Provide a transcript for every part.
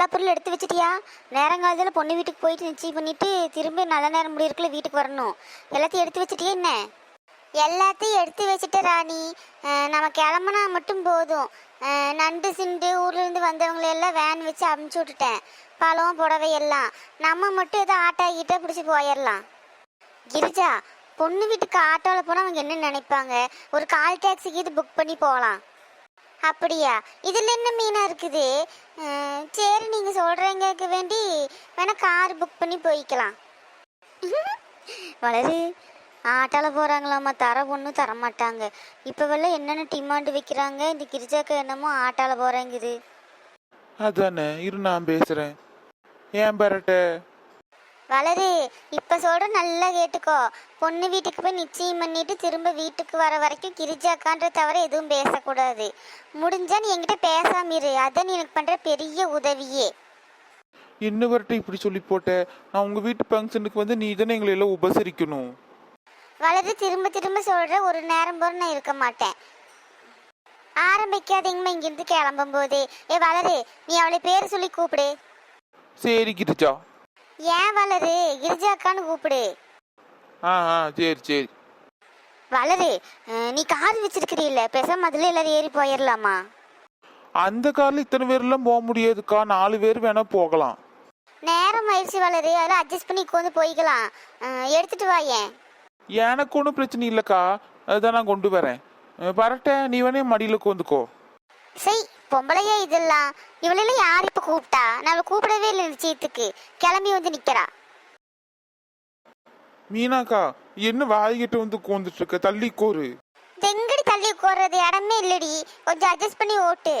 எல்லா பொருளும் எடுத்து வச்சிட்டியா? நேரங்காலத்தில் பொண்ணு வீட்டுக்கு போயிட்டு நிச்சயம் பண்ணிட்டு திரும்ப நல்ல நேரம் முடியிருக்குள்ள வீட்டுக்கு வரணும். எல்லாத்தையும் எடுத்து வச்சிட்டியா என்ன? எல்லாத்தையும் எடுத்து வச்சுட்டு ராணி. நம்ம கிளம்புனா மட்டும் போதும். நண்டு சிண்டு ஊர்லேருந்து வந்தவங்களையெல்லாம் வந்தவங்களை எல்லாம் வேன் வச்சு அமுச்சு விட்டுட்டேன். பழம் புடவை எல்லாம். நம்ம மட்டும் ஏதோ ஆட்டோ கீட்டோ பிடிச்சி போயிடலாம் கிரிஜா பொண்ணு வீட்டுக்கு ஆட்டோவில் போனால் அவங்க என்ன நினைப்பாங்க? ஒரு கால் டாக்ஸிக்கு இது புக் பண்ணி போகலாம். அப்படியா? இதில் என்ன மீனாக இருக்குது? சரி நீங்கள் சொல்கிறீங்களுக்கு வேண்டி வேணால் கார் புக் பண்ணி போய்க்கலாம். வளரு ஆட்டால் போகிறாங்களாம்மா தர ஒன்றும் தர மாட்டாங்க. இப்போ வெளில என்னென்ன டிமாண்டு வைக்கிறாங்க? இந்த கிரிஜாக்கு என்னமோ ஆட்டால் போகிறேங்குது அதானே இரு நான் பேசுகிறேன் ஏன் பரட்டை? வளரு இப்ப சொல்ற நல்லா கேட்டுக்கோ. பொண்ணு வீட்டுக்கு போய் நிச்சயம் பண்ணிட்டு திரும்ப வீட்டுக்கு வர வரைக்கும் கிரிஜாக்கான்ற தவிர எதுவும் பேசக்கூடாது. முடிஞ்சா நீ என்கிட்ட பேசாம இரு. அதான் நீ எனக்கு பண்ற பெரிய உதவியே. என்ன வரட்ட இப்படி சொல்லி போட்ட? நான் உங்க வீட்டு ஃபங்க்ஷனுக்கு வந்து நீ தானே எங்களை எல்லாம் உபசரிக்கணும். வளரு திரும்ப திரும்ப சொல்ற ஒரு நேரம் போற நான் இருக்க மாட்டேன். ஆரம்பிக்காதீங்கம்மா இங்கிருந்து கிளம்பும் போதே ஏ வளரு நீ அவளை பேர் சொல்லி கூப்பிடு. சரி கிரிஜா. ஏன் வளரு? கிரிஜாக்கான்னு கூப்பிடு. ஆ ஆ சரி சரி. வளரு. நீ கார் வச்சிருக்கிறீல்ல பேசாம அதுல எல்லாரும் ஏறி போயிடலாமா அந்த கார்ல இத்தனை பேர்லாம் போக முடியாதுக்கா. நாலு பேர் வேணா போகலாம். நேரம் ஆயிடுச்சு வளரு. அதெல்லாம் அட்ஜஸ்ட் பண்ணி உட்காந்து போய்க்கலாம். எடுத்துட்டு வா ஏன். எனக்கு ஒன்றும் பிரச்சனை இல்லைக்கா. அதுதான் நான் கொண்டு வரேன். பரட்ட நீ வேணே மடியில் உட்காந்துக்கோ. செய் பொம்பளையே இதெல்லாம் இவளெல்லாம் யார் இப்ப கூப்பிட்டா? நான் கூப்பிடவே இல்லை நிச்சயத்துக்கு கிளம்பி வந்து நிக்கிறா. மீனாக்கா என்ன வாய்கிட்ட வந்து உட்காந்துட்டு இருக்க தள்ளி கோரு தெங்கடி தள்ளி உட்கார்றது? இடமே இல்லடி. கொஞ்சம் அட்ஜஸ்ட் பண்ணி ஓட்டு.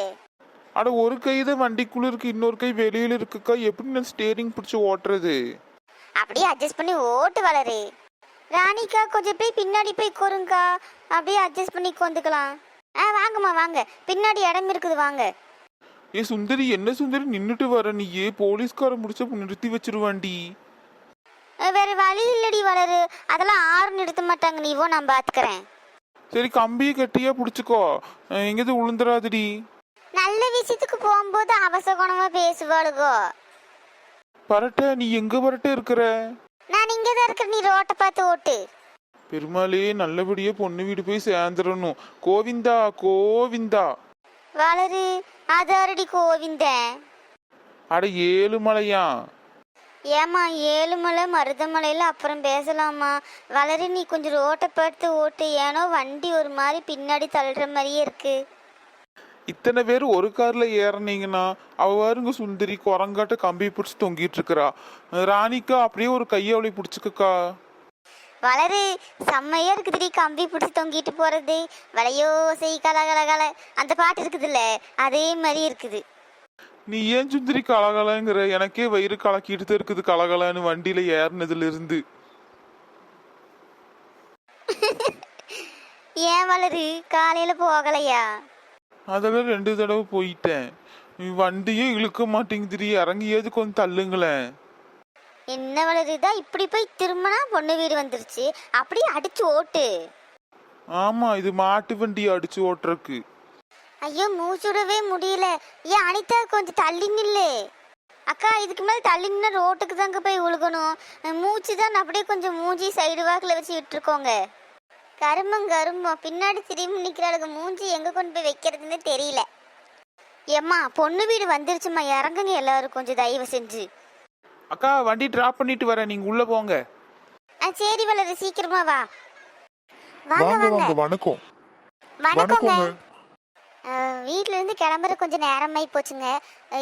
அட ஒரு கை தான் வண்டிக்குள்ள இருக்கு. இன்னொரு கை வெளியில இருக்குக்கா. எப்படி நான் ஸ்டேரிங் பிடிச்சி ஓட்டுறது? அப்படியே அட்ஜஸ்ட் பண்ணி ஓட்டு வளரு. ராணிக்கா கொஞ்சம் போய் பின்னாடி போய் உட்காருங்கக்கா. அப்படியே அட்ஜஸ்ட் பண்ணி உட்காந்துக்கலாம். ஆ வாங்கம்மா வாங்க. பின்னாடி இடம் இருக்குது வாங்க. ஏ சுந்தரி என்ன சுந்தரி? நின்னுட்டு வர நீ ஏ போலீஸ்கார முடிச்ச நிறுத்தி வச்சிருவாண்டி வேற வழி இல்லடி வளரு. அதெல்லாம் ஆறு நிறுத்த மாட்டாங்க நீவோ நான் பாத்துக்கிறேன். சரி கம்பியை கட்டியா பிடிச்சிக்கோ. எங்கேயாவது உளுந்துராதடி நல்ல விஷயத்துக்கு போகும்போது அவசகுணமா பேசுவாளுகோ. பரட்ட நீ எங்க பரட்ட இருக்கிற? நான் இங்கே தான் இருக்கிற நீ ரோட்டை பார்த்து ஓட்டு. பெருமாளே நல்லபடியா பொண்ணு வீடு போய் சேர்ந்துடணும். கோவிந்தா கோவிந்தா. வளரு அதாரடி கோவிந்தன் அட ஏழு மலையா? ஏமா ஏழுமலை மருதமலையில் அப்புறம் பேசலாமா? வளரு நீ கொஞ்சம் ரோட்டை பார்த்து ஓட்டு. ஏனோ வண்டி ஒரு மாதிரி பின்னாடி தள்ளுற மாதிரியே இருக்கு. இத்தனை பேர் ஒரு கார்ல ஏறினீங்கன்னா அவ பாருங்க சுந்தரி குரங்காட்ட கம்பி பிடிச்சி தொங்கிட்டு இருக்கிறா. ராணிக்கா அப்படியே ஒரு கையவளை பிடிச்சிக்கக்கா. வளரு செம்மையா இருக்குதுடி கம்பி பிடிச்சி தொங்கிட்டு போறது வளையோ செய் கல கல கல அந்த பாட்டு இருக்குதுல்ல அதே மாதிரி இருக்குது நீ ஏன் சுந்தரி கலகலங்கிற எனக்கே வயிறு கலக்கிட்டு தான் இருக்குது கலகலன்னு வண்டியில ஏறினதுல இருந்து ஏன் வளரு காலையில போகலையா அதெல்லாம் ரெண்டு தடவை போயிட்டேன் நீ வண்டியே இழுக்க மாட்டேங்குதுடி இறங்கியாவது கொஞ்சம் தள்ளுங்களேன் என்ன வளருதா? இப்படி போய் திரும்பினா பொண்ணு வீடு வந்துருச்சு. அப்படியே அடிச்சு ஓட்டு. ஆமா இது மாட்டு வண்டி அடிச்சு ஓட்டுறக்கு ஐயோ மூச்சுடவே முடியல. ஏன் அனிதா கொஞ்சம் தள்ளி நில்லு. அக்கா இதுக்கு மேலே தள்ளி நின்னா ரோட்டுக்கு தாங்க போய் விழுகணும் மூச்சு தான் அப்படியே கொஞ்சம் மூஞ்சி சைடு வாக்கில் வச்சு விட்டுருக்கோங்க. கருமம் கருமம். பின்னாடி திரும்பி நிற்கிறாளுங்க மூஞ்சி எங்கே கொண்டு போய் வைக்கிறதுன்னு தெரியல. ஏம்மா பொண்ணு வீடு வந்துருச்சும்மா. இறங்குங்க எல்லாரும். கொஞ்சம் தயவு செஞ்சு. அக்கா வண்டி டிராப் பண்ணிட்டு வரேன். நீங்க உள்ள போங்க. ஆ சரி வளரு சீக்கிரமா வா. வாங்க வாங்க வணக்கம். வணக்கங்க. வீட்ல இருந்து கிளம்புற கொஞ்சம் நேரமாயி போச்சுங்க.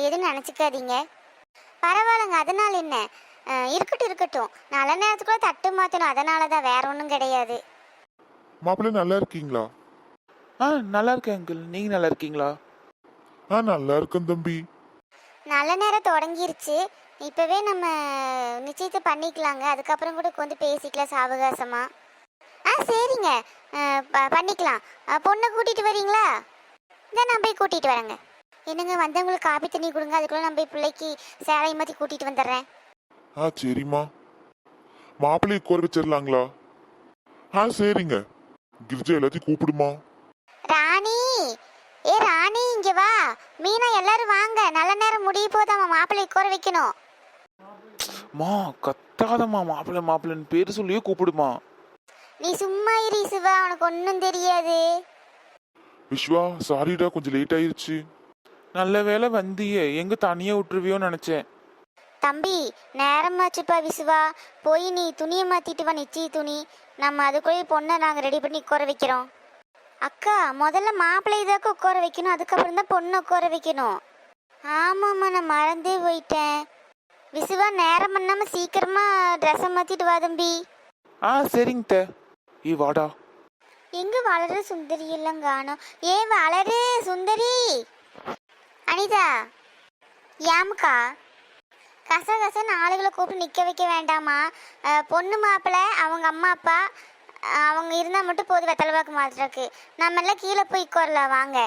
எதுவும் நினச்சிக்காதீங்க. பரவாயில்லைங்க அதனால என்ன? இருக்கட்டும் இருக்கட்டும். நல்ல நேரத்துக்குள்ள தட்டு மாற்றணும் அதனால தான் வேற ஒன்றும் கிடையாது. மாப்பிள்ளை நல்லா இருக்கீங்களா? ஆ நல்லா இருக்கேன் அங்கிள். நீங்க நல்லா இருக்கீங்களா? ஆ நல்லா இருக்கேன் தம்பி. நல்ல நேரம் தொடங்கிருச்சு. இப்போவே நம்ம நிச்சயத்தை பண்ணிக்கலாங்க. அதுக்கப்புறம் கூட கொஞ்சம் பேசிக்கலாம் சாவகாசமா. ஆ சரிங்க. பண்ணிக்கலாம். பொண்ணை கூட்டிட்டு வரீங்களா? இந்த நான் போய் கூட்டிட்டு வரேங்க. என்னங்க வந்தவங்களுக்கு காபி தண்ணி கொடுங்க. அதுக்குள்ள போய் பிள்ளைக்கு சேலை மாற்றி கூட்டிட்டு வந்துடுறேன். ஆ சரிம்மா. மாப்பிள்ளையை உட்கார வச்சிடலாங்களா? ஆ சரிங்க. கிரிஜா எல்லாத்தையும் கூப்பிடுமா? ராணி! ஏ ராணி இங்க வா. மீனா எல்லாரும் வாங்க. நல்ல நேரம் முடிய போதாம மாப்பிள்ளை உட்கார வைக்கணும். மா கத்தாதம்மா மாப்பிள்ளை மாப்பிள்ளைன்னு பேர் சொல்லியே கூப்பிடுமா. நீ சும்மா இரு சிவா உனக்கு ஒன்றும் தெரியாது. விஸ்வா சாரிடா கொஞ்சம் லேட் ஆயிருச்சு. நல்ல வேளை வந்தியே எங்க தனியா விட்டுருவியோன்னு நினைச்சேன். தம்பி நேரமாச்சுப்பா விசுவா போய் நீ துணியை மாத்திட்டு வா நிச்சய துணி. நம்ம அதுக்குள்ளே பொண்ணை நாங்கள் ரெடி பண்ணி உட்கார வைக்கிறோம். அக்கா முதல்ல மாப்பிள்ளை இதாக்க உட்கார வைக்கணும் அதுக்கப்புறம் தான் பொண்ணை உட்கார வைக்கணும். ஆமாம்மா நான் மறந்தே போயிட்டேன். விசுவா நேரம் பண்ணாம சீக்கிரமா ட்ரெஸ்ஸை மாத்திட்டு வா தம்பி. ஆ சரிங்க தே. ஈ வாடா. எங்க வளர சுந்தரி எல்லாம் காணோம் ஏ வளரு சுந்தரி? அனிதா ஏமுக்கா? கச கசன்னு ஆளுகளை கூப்பிட்டு நிற்க வைக்க வேண்டாமா? அஹ், பொண்ணு மாப்பிள்ளை அவங்க அம்மா அப்பா அஹ், அவங்க இருந்தால் மட்டும் போதும் வெத்தலை பாக்கு மாத்திரக்கு. நம்ம எல்லாம் கீழே போய் உட்காரலாம் வாங்க.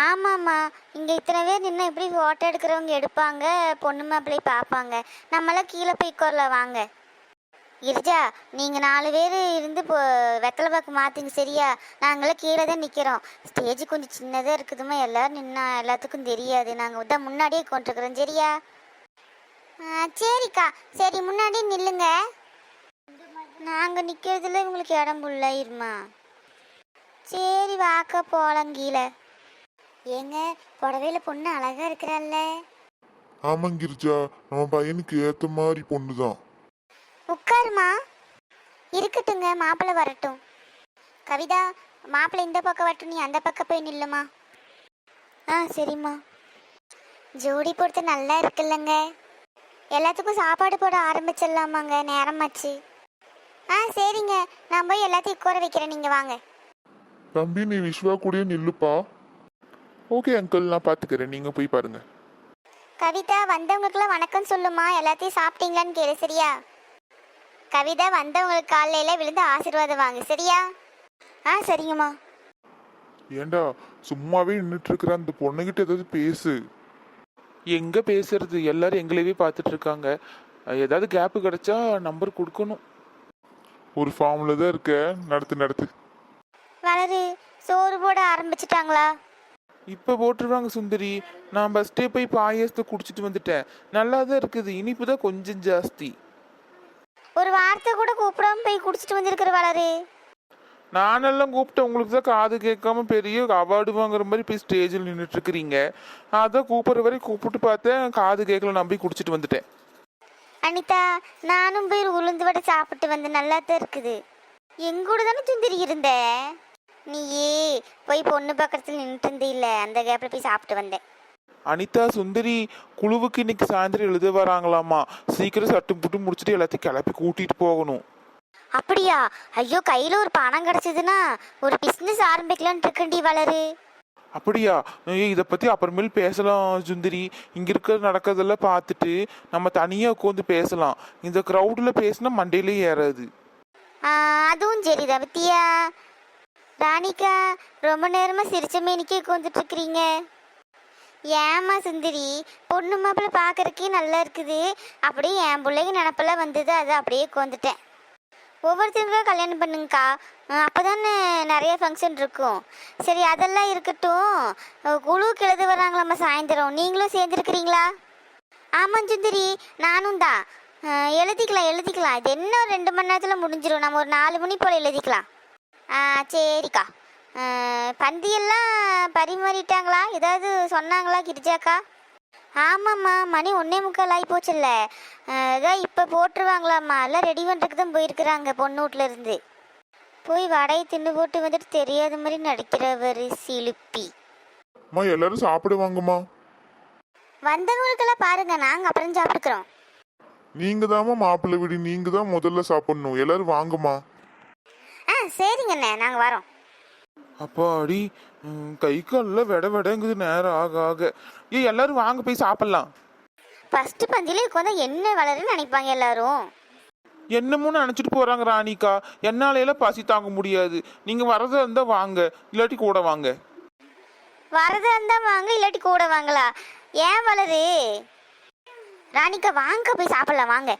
ஆமாம்மா. இங்கே இத்தனை பேர் நின்று எப்படி ஃபோட்டோ எடுக்கிறவங்க எடுப்பாங்க பொண்ணு மாப்பிள்ளை பார்ப்பாங்க. நம்மளாம் கீழே போய் உட்காரலாம் வாங்க. கிரிஜா நீங்கள் நாலு பேர் இருந்து இப்போ வெத்தலை பாக்கு மாற்றுங்க சரியா? நாங்களாம் கீழே தான் நிற்கிறோம் ஸ்டேஜ் கொஞ்சம் சின்னதாக இருக்குதுமா எல்லோரும் நின்னா எல்லாத்துக்கும் தெரியாது. நாங்கள் தான் முன்னாடியே கொண்டிருக்கிறோம் சரியா? சரிக்கா. சரி முன்னாடியே நில்லுங்க. நாங்கள் நிற்கிறதுல உங்களுக்கு இடம் புள்ளாயிருமா சரி வாக்கா போகலாம் கீழே. ஏங்க புடவையில பொண்ணு அழகா இருக்கிறாள்ல ஆமாங்க கிரிஜா நம்ம பையனுக்கு ஏத்த மாதிரி பொண்ணுதான். உட்காருமா. இருக்கட்டுங்க மாப்பிள்ளை வரட்டும். கவிதா மாப்பிள்ளை இந்த பக்கம் வரட்டும் நீ அந்த பக்கம் போய் நில்லுமா. ஆ சரிம்மா. ஜோடி பொறுத்து நல்லா இருக்குல்லங்க. எல்லாத்துக்கும் சாப்பாடு போட ஆரம்பிச்சிடலாமாங்க நேரமாச்சு. ஆ சரிங்க. நான் போய் எல்லாத்தையும் உட்கார வைக்கிறேன் நீங்கள் வாங்க. தம்பி நீ விஸ்வா கூடயே நில்லுப்பா. ஓகே அங்கிள் நான் பாத்துக்கிறேன். நீங்க போய் பாருங்க. கவிதா வந்தவங்களுக்குலாம் வணக்கம் சொல்லுமா? எல்லாத்தையும் சாப்பிட்டீங்களான்னு கேளு சரியா? கவிதா வந்தவங்களுக்கு காலையில விழுந்து ஆசீர்வாதம் வாங்க சரியா? ஆ சரிங்கம்மா. ஏண்டா சும்மாவே நின்றுட்டு இருக்கிற அந்த பொண்ணுகிட்ட ஏதாவது பேசு. எங்க பேசுறது? எல்லாரும் எங்களையவே பார்த்துட்டு இருக்காங்க ஏதாவது கேப் கிடைச்சா நம்பர் கொடுக்கணும். ஒரு ஃபார்ம்ல தான் இருக்க. நடத்து நடத்து. வளரு சோறு போட ஆரம்பிச்சிட்டாங்களா? இப்போ போட்டுருவாங்க சுந்தரி. நான் ஃபஸ்ட்டே போய் பாயாசத்தை குடிச்சிட்டு வந்துட்டேன். நல்லா தான் இருக்குது. இனிப்பு தான் கொஞ்சம் ஜாஸ்தி. ஒரு வார்த்தை கூட கூப்பிடாம போய் குடிச்சிட்டு வந்திருக்கிற வளரு. நானெல்லாம் கூப்பிட்டு உங்களுக்கு தான் காது கேட்காம பெரிய அவார்டு வாங்குற மாதிரி போய் ஸ்டேஜில் நின்றுட்டு இருக்கிறீங்க அதான் கூப்பிட்ற வரை கூப்பிட்டு பார்த்தேன். காது கேட்கல. நம்பி குடிச்சிட்டு வந்துட்டேன். அனிதா நானும் போய் உளுந்து வடை சாப்பிட்டு வந்து நல்லா தான் இருக்குது. எங்கூட தானே சுந்தரி இருந்த? நீயே போய் பொண்ணு பக்கத்தில் நின்றுட்டு இருந்தே இல்லை அந்த கேப்பில் போய் சாப்பிட்டு வந்தேன். அனிதா சுந்தரி குழுவுக்கு இன்னைக்கு சாயந்தரம் எழுத வராங்களாமா சீக்கிரம் சட்டும் புட்டு முடிச்சுட்டு எல்லாத்தையும் கிளப்பி கூட்டிட்டு போகணும். அப்படியா? ஐயோ கையில் ஒரு பணம் கிடச்சதுன்னா ஒரு பிஸ்னஸ் ஆரம்பிக்கலான்னு இருக்கண்டி வளரு. அப்படியா? இதை பத்தி அப்புறமேல் பேசலாம் சுந்தரி. இங்க இருக்கிற நடக்கிறதெல்லாம் பார்த்துட்டு நம்ம தனியா உட்காந்து பேசலாம். இந்த க்ரௌடில் பேசினா மண்டையிலே ஏறாது. அதுவும் சரிதான் பத்தியா? ராணிக்கா ரொம்ப நேரமாக சிரிச்ச மேனிக்கே உட்காந்துட்ருக்குறீங்க ஏமா சுந்தரி பொண்ணு மாப்பிள்ளை பார்க்குறக்கே நல்லா இருக்குது. அப்படியே என் பிள்ளைங்க நினப்பெல்லாம் வந்தது அதை அப்படியே உட்காந்துட்டேன் ஒவ்வொருத்தவங்களும் கல்யாணம் பண்ணுங்கக்கா. அப்போ தானே நிறைய ஃபங்க்ஷன் இருக்கும். சரி அதெல்லாம் இருக்கட்டும். குழுவுக்கு எழுத வராங்களாம்மா சாயந்தரம். நீங்களும் சேர்ந்துருக்கிறீங்களா? ஆமாம் சுந்தரி நானும் தான். எழுதிக்கலாம் எழுதிக்கலாம். இது என்ன ரெண்டு மணி நேரத்தில் முடிஞ்சிடும் நம்ம ஒரு நாலு மணி போல் எழுதிக்கலாம். சரிக்கா. பந்தியெல்லாம் பரிமாறிட்டாங்களா? ஏதாவது சொன்னாங்களா கிரிஜாக்கா? ஆமாம்மா மணி ஒன்னே முக்கால் ஆகி போச்சுல்ல. இதான் இப்போ போட்டுருவாங்களாம்மா. எல்லாம் ரெடி பண்ணுறதுக்கு தான் போயிருக்கிறாங்க பொண்ணு வீட்ல இருந்து. போய் வடையை தின்னு போட்டு வந்துட்டு தெரியாத மாதிரி நடிக்கிறவர் சிலுப்பி. அம்மா எல்லாரும் சாப்பிடுவாங்கம்மா. வந்தவங்களுக்கெல்லாம் பாருங்க நாங்கள் அப்புறம் சாப்பிட்டுக்கிறோம். நீங்க தாம்மா மாப்பிள்ளை வீடு நீங்க தான் முதல்ல சாப்பிடணும். எல்லாரும் வாங்கம்மா. சரிங்கண்ணே நாங்கள் வரோம். அப்பாடி கை காலில் விட விடங்குது நேரம் ஆக ஆக. ஏய் எல்லாரும் வாங்க போய் சாப்பிடலாம். ஃபஸ்ட்டு பந்தியில் உட்காந்தா என்ன வளருன்னு நினைப்பாங்க எல்லாரும்? என்னமோ நினச்சிட்டு போறாங்க ராணிக்கா. என்னாலையெல்லாம் பசி தாங்க முடியாது. நீங்க வரதா இருந்தா வாங்க இல்லாட்டி கூட வாங்க. வரதா இருந்தா வாங்க இல்லாட்டி கூட வாங்களா? ஏன் வளரு? ராணிக்கா வாங்க போய் சாப்பிடலாம் வாங்க.